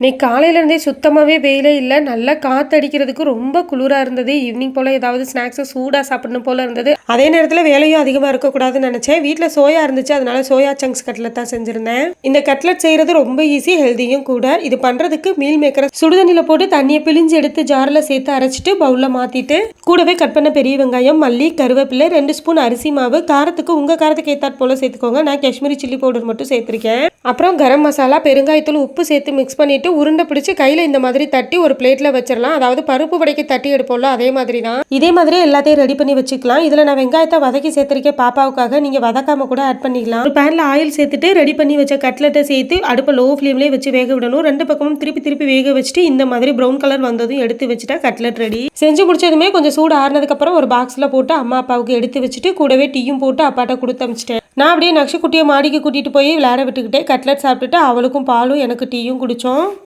இன்னைக்கு காலையிலேருந்தே சுத்தமாகவே வெயிலே இல்லை. நல்லா காற்றடிக்கிறதுக்கு ரொம்ப குளிராக இருந்தது. ஈவினிங் போல் ஏதாவது ஸ்நாக்ஸை சூடாக சாப்பிடணும் போல் இருந்தது. அதே நேரத்தில் வேலையும் அதிகமாக இருக்கக்கூடாதுன்னு நினச்சேன். வீட்டில் சோயா இருந்துச்சு. அதனால சோயா சங்க்ஸ் கட்லெட் தான் செஞ்சுருந்தேன். இந்த கட்லெட் செய்கிறது ரொம்ப ஈஸி ஹெல்த்தியும் கூட. இது பண்ணுறதுக்கு மீல் மேக்கரை சுடுதண்ணியில் போட்டு தண்ணியை பிழிஞ்சு எடுத்து ஜாரில் சேர்த்து அரைச்சிட்டு பவுலில் மாற்றிட்டு கூடவே கட் பண்ண பெரிய வெங்காயம் மல்லி கருவேப்பிலை ரெண்டு ஸ்பூன் அரிசி மாவு காரத்துக்கு உங்கள் காரத்துக்கு ஏற்றாற் போல் சேர்த்துக்கோங்க. நான் காஷ்மீரி சில்லி பவுடர் மட்டும் சேர்த்துருக்கேன். அப்புறம் கரம் மசாலா பெருங்காயத்தூள் உப்பு சேர்த்து மிக்ஸ் பண்ணிட்டு உருண்டை பிடிச்சி கையில் இந்த மாதிரி தட்டி ஒரு பிளேட்டில் வச்சிடலாம் அதாவது பருப்பு வடைக்கு தட்டி எடுப்போம்ல அதே மாதிரி தான் இதே மாதிரி எல்லாத்தையும் ரெடி பண்ணி வச்சுக்கலாம். இதில் நான் வெங்காயத்தை வதக்கி சேர்த்துருக்கேன். பாப்பாவுக்காக நீங்கள் வதக்காம கூட ஆட் பண்ணிக்கலாம். ஒரு பேனில் ஆயில் சேர்த்துட்டு ரெடி பண்ணி வச்ச கட்லெட்டை சேர்த்து அடுப்பை லோ ஃப்ளேம்லேயே வச்சு வேக விடணும். ரெண்டு பக்கமும் திருப்பி திருப்பி வேக வச்சுட்டு இந்த மாதிரி ப்ரௌன் கலர் வந்ததும் எடுத்து வச்சுட்டா கட்லெட் ரெடி செஞ்சு முடிச்சதுமே கொஞ்சம் சூடு ஆறுனதுக்கப்புறம் ஒரு பாக்ஸில் போட்டு அம்மா அப்பாவுக்கு எடுத்து வச்சுட்டு கூடவே டீயும் போட்டு அப்பாட்ட கொடுத்து அமிச்சிட்டேன். நான் அப்படியே நக்ஷு குட்டியை மாடிக்கு கூட்டிகிட்டு போய் விளையாட விட்டுக்கிட்டே கட்லெட் சாப்பிட்டுட்டு அவளுக்கும் பாலும் எனக்கு டீயும் குடித்தோம்